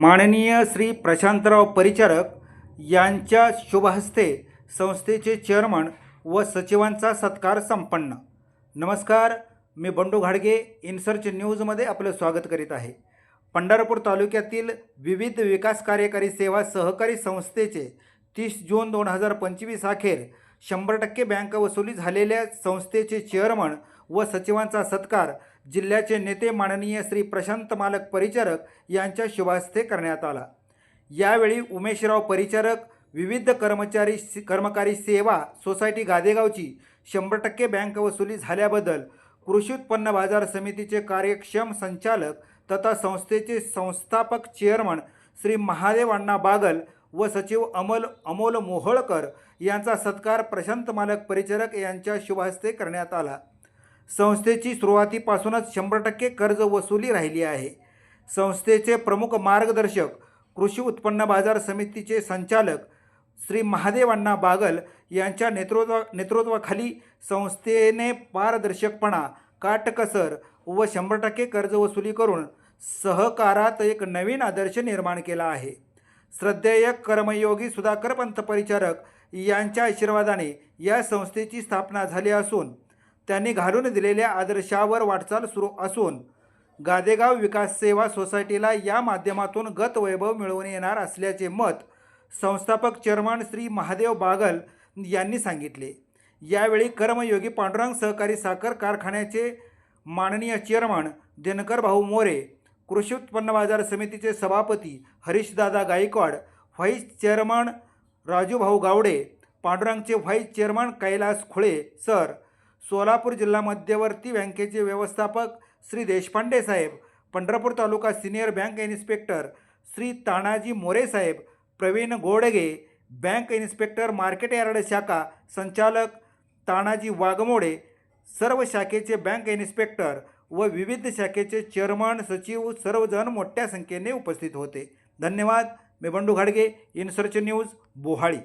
माननीय श्री प्रशांतराव परिचारक यांच्या शुभहस्ते संस्थेचे चेअरमन व सचिवांचा सत्कार संपन्न. नमस्कार मी बंडू घाडगे इनसर्च न्यूजमध्ये आपलं स्वागत करीत आहे. पंढरपूर तालुक्यातील विविध विकास कार्यकारी सेवा सहकारी संस्थेचे तीस जून दोन हजार पंचवीस अखेर शंभर टक्के बँक वसुली झालेल्या संस्थेचे चेअरमन व सचिवांचा सत्कार जिल्ह्याचे नेते माननीय श्री प्रशांत मालक परिचारक यांच्या शुभहस्ते करण्यात आला. यावेळी उमेशराव परिचारक विविध कर्मचारी कर्मकारी सेवा सोसायटी गादेगावची शंभर टक्के बँक वसुली झाल्याबद्दल कृषी उत्पन्न बाजार समितीचे कार्यक्षम संचालक तथा संस्थेचे संस्थापक चेअरमन श्री महादेव अण्णा बागल व सचिव अमोल अमोल मोहोळकर यांचा सत्कार प्रशांत मालक परिचारक यांच्या शुभहस्ते करण्यात आला. संस्थेची सुरुवातीपासूनच शंभर टक्के कर्ज वसुली राहिली आहे. संस्थेचे प्रमुख मार्गदर्शक कृषी उत्पन्न बाजार समितीचे संचालक श्री महादेव अण्णा बागल यांच्या नेतृत्वा नेतृत्वाखाली संस्थेने पारदर्शकपणा काटकसर व शंभर टक्के कर्ज वसुली करून सहकारात एक नवीन आदर्श निर्माण केला आहे. श्रद्धेय कर्मयोगी सुधाकर पंत परिचारक यांच्या आशीर्वादाने या संस्थेची स्थापना झाली असून त्यांनी घालून दिलेल्या आदर्शावर वाटचाल सुरू असून गादेगाव विकास सेवा सोसायटीला या माध्यमातून गत वैभव मिळवून येणार असल्याचे मत संस्थापक चेअरमन श्री महादेव बागल यांनी सांगितले. यावेळी कर्मयोगी पांडुरंग सहकारी साखर कारखान्याचे माननीय चेअरमन दिनकर भाऊ मोरे कृषी उत्पन्न बाजार समितीचे सभापती हरीशदादा गायकवाड व्हाईस चेअरमन राजूभाऊ Gawade पांडुरंगचे vice chairman Kailas Khule sir Solapur जिल्हा मध्यवर्ती बँकेचे व्यवस्थापक श्री देशपांडे साहेब पंढरपूर तालुका senior bank inspector Shri Tanaji More साहेब Pravin Godage bank inspector market yard शाखा संचालक तानाजी वाघमोडे सर्व शाखेचे बँक इन्स्पेक्टर व विविध शाखेचे चेअरमन सचिव सर्वजण मोठ्या संख्येने उपस्थित होते. धन्यवाद. मी बंडू घाडगे इनसर्च न्यूज बोहाळी.